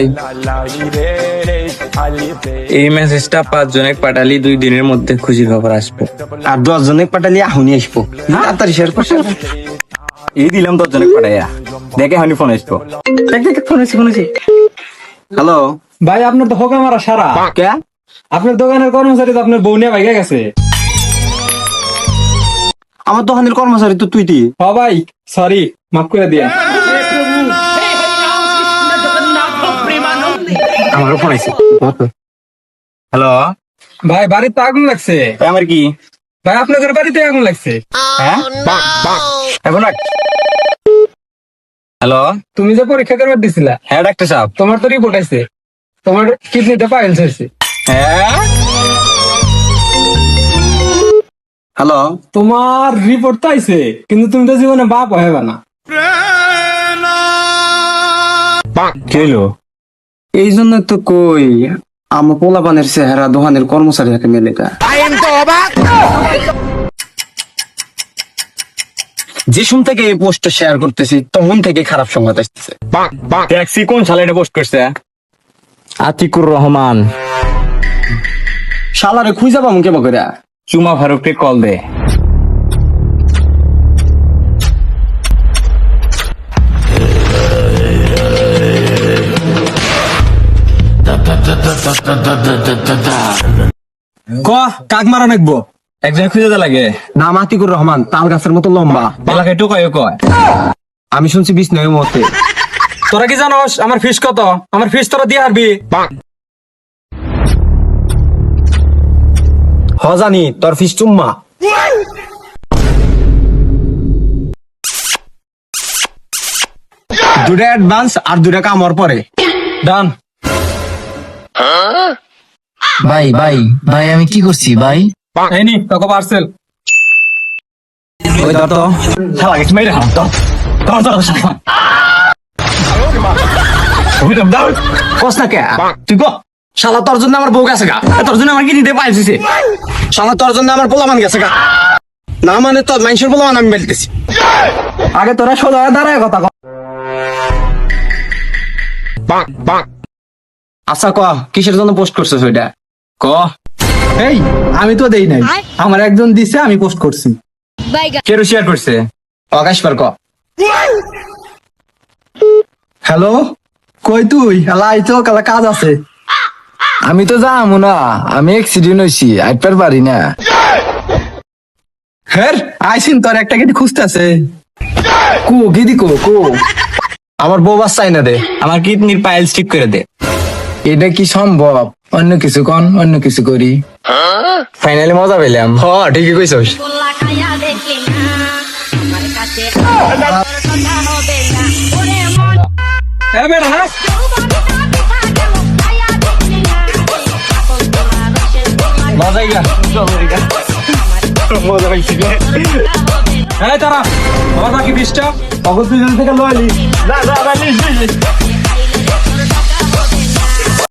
ভাই? এই মেসেজটা পাঁচ জনে পাঠালি দুই দিনের মধ্যে খুশির খবর আসবে। আর দশ জনে পাঠালি আহুনি আসব। তাড়াতাড়ি শেয়ার করছে এই দিলাম দশ জনে পাঠাইয়া। দেখে হানি ফোন আসব। দেখ দেখ ফোন আছে ফোন আছে হ্যালো? ভাই আপনার তো হোকা মারা সারা। কে? আপনার দোকানের কর্মচারী তো আপনার বউ নিয়ে ভাইগা গেছে। আমার দোকানের কর্মচারী তো তুই দি ভাই সরি মাফ করে দিয়ে। আমারও ফোন আছে হ্যালো ভাই বাড়িতে আগুন লাগছে। আমার কি? ভাই আপনাদের বাড়িতে আগুন লাগছে। হ্যাঁ? এখন হ্যালো তুমি যে পরীক্ষা করবার দিছিলা হ্যাঁ ডাক্তার সাহেব। তোমার তো রিপোর্ট আছে তোমার কিডনিতে পাইলস হয়েছে হ্যাঁ? হ্যালো তোমার রিপোর্ট তো আইছে কিন্তু তুমি তো জীবনে বাপ হবে না। কি হলো এই জন্য তো কই আমার পোলাপানের চেহারা দোকানের কর্মচারী হাতে মেলে যে শুন থেকে এই পোস্টটা শেয়ার করতেছি তখন থেকে খারাপ সংবাদ আসতেছে। ট্যাক্সি কোন সালে এটা পোস্ট করছে? আতিকুর রহমান। শালারে খুঁজে পাবো কেমন করে চুমা ফারুককে কল দে। ক কাক মারা নাকবো? একজন খুঁজে লাগে। নাম আতিকুর রহমান তাল গাছের মতো লম্বা। এলাকায় টুকায় কয় আমি শুনছি বিশ নয় মতে তোরা কি জানোস আমার ফিস কত? আমার ফিস তোরা দিয়ে হারবি। হ জানি তোর ফিস চুম্মা। দুটা অ্যাডভান্স আর দুটা কামর পরে ডান ভাই ভাই ভাই, আমি কি করছি, ভাই? এই নি, তোকে পার্সেল ওই ধর তো। শালা গেছে মেরে হাত দাও দাও দাও শালা। ওই দাও দাও কস না কে? তুই কো? শালা, তোর জন্য আমার বউ গেছে গা। তোর জন্য আমার কি নিতে পাইছিস শালা, তোর জন্য আমার পোলামান গেছে গা। না মানে তোর মানুষের পোলামান আমি বেলতেছি। আগে তোরা সোজা দাঁড়ায় কথা কও। আচ্ছা ক কিসের জন্য পোস্ট করছিস ওইটা? ক। এই আমি তো দেই নাই। আমার একজন দিছে আমি পোস্ট করছি। কে শেয়ার করছে? আকাশ পার ক। হ্যালো কই তুই? হেলা আইতো কালা কাজ আছে। আমি তো যাব না। আমি এক্সিডেন্ট হয়েছি আইপার পারি না। হের আইসিন তোর একটা কেটে খুঁজতেছে। কো গিদি কো কো। আমার বউ বাচ্চাই না দে। আমার কিডনির পাইলস ঠিক করে দে। এটা কি সম্ভব? অন্য কিছু কন অন্য কিছু করি। ফাইনালি মজা পেলাম। হ ঠিকই কইছস। হ্যাঁ? মজা গা মজা পাইছি তারা বাকি অগস্ট থেকে লয়লি না না না